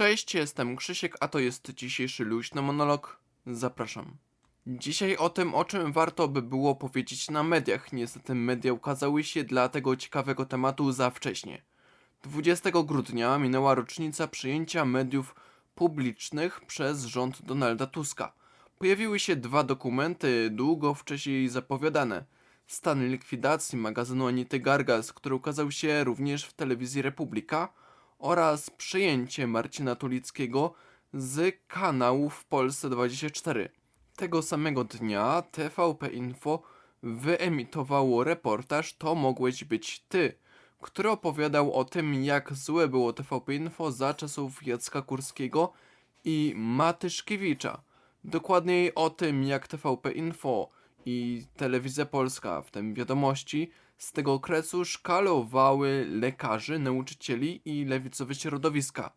Cześć, jestem Krzysiek, a to jest dzisiejszy luźny monolog. Zapraszam. Dzisiaj o tym, o czym warto by było powiedzieć na mediach. Niestety media ukazały się dla tego ciekawego tematu za wcześnie. 20 grudnia minęła rocznica przyjęcia mediów publicznych przez rząd Donalda Tuska. Pojawiły się dwa dokumenty długo wcześniej zapowiadane. Stan likwidacji magazynu Anity Gargas, który ukazał się również w telewizji Republika oraz przyjęcie Marcina Tulickiego z kanału w Polsce 24. Tego samego dnia TVP Info wyemitowało reportaż To mogłeś być ty, który opowiadał o tym, jak złe było TVP Info za czasów Jacka Kurskiego i Matyszkiewicza. Dokładniej o tym, jak TVP Info i Telewizja Polska, w tym wiadomości, z tego okresu szkalowały lekarzy, nauczycieli i lewicowe środowiska.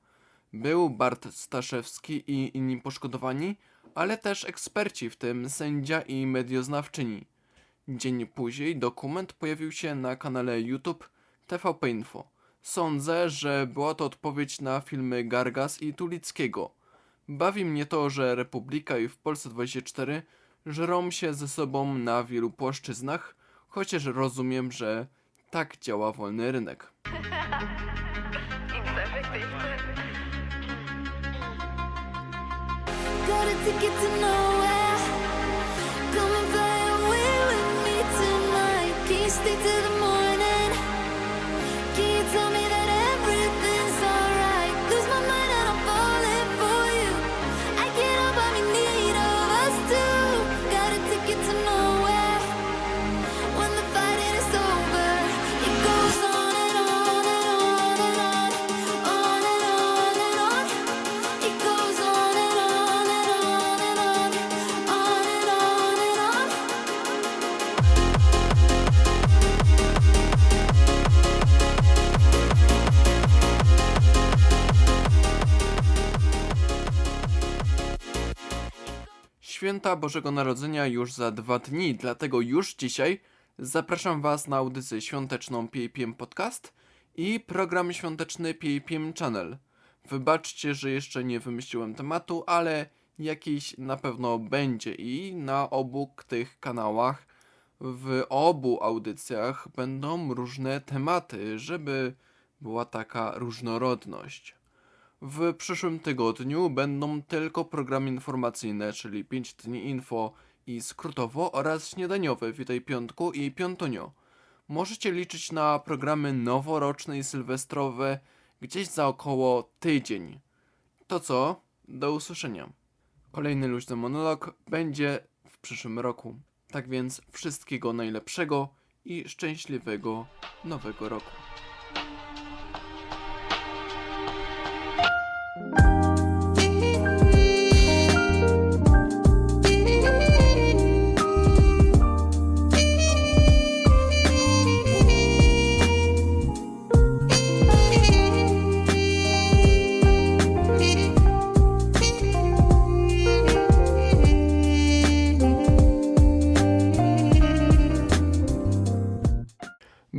Był Bart Staszewski i inni poszkodowani, ale też eksperci, w tym sędzia i medioznawczyni. Dzień później dokument pojawił się na kanale YouTube TVP Info. Sądzę, że była to odpowiedź na filmy Gargas i Tulickiego. Bawi mnie to, że Republika i w Polsce 24 żrą się ze sobą na wielu płaszczyznach, chociaż rozumiem, że tak działa wolny rynek. To nowhere. Święta Bożego Narodzenia już za dwa dni, dlatego już dzisiaj zapraszam Was na audycję świąteczną PAPM Podcast i program świąteczny PAPM Channel. Wybaczcie, że jeszcze nie wymyśliłem tematu, ale jakiś na pewno będzie i na obu tych kanałach, w obu audycjach będą różne tematy, żeby była taka różnorodność. W przyszłym tygodniu będą tylko programy informacyjne, czyli 5 dni info i skrótowo oraz śniadaniowe Witaj Piątku i Piątunio. Możecie liczyć na programy noworoczne i sylwestrowe gdzieś za około tydzień. To co? Do usłyszenia. Kolejny luźny monolog będzie w przyszłym roku. Tak więc wszystkiego najlepszego i szczęśliwego nowego roku.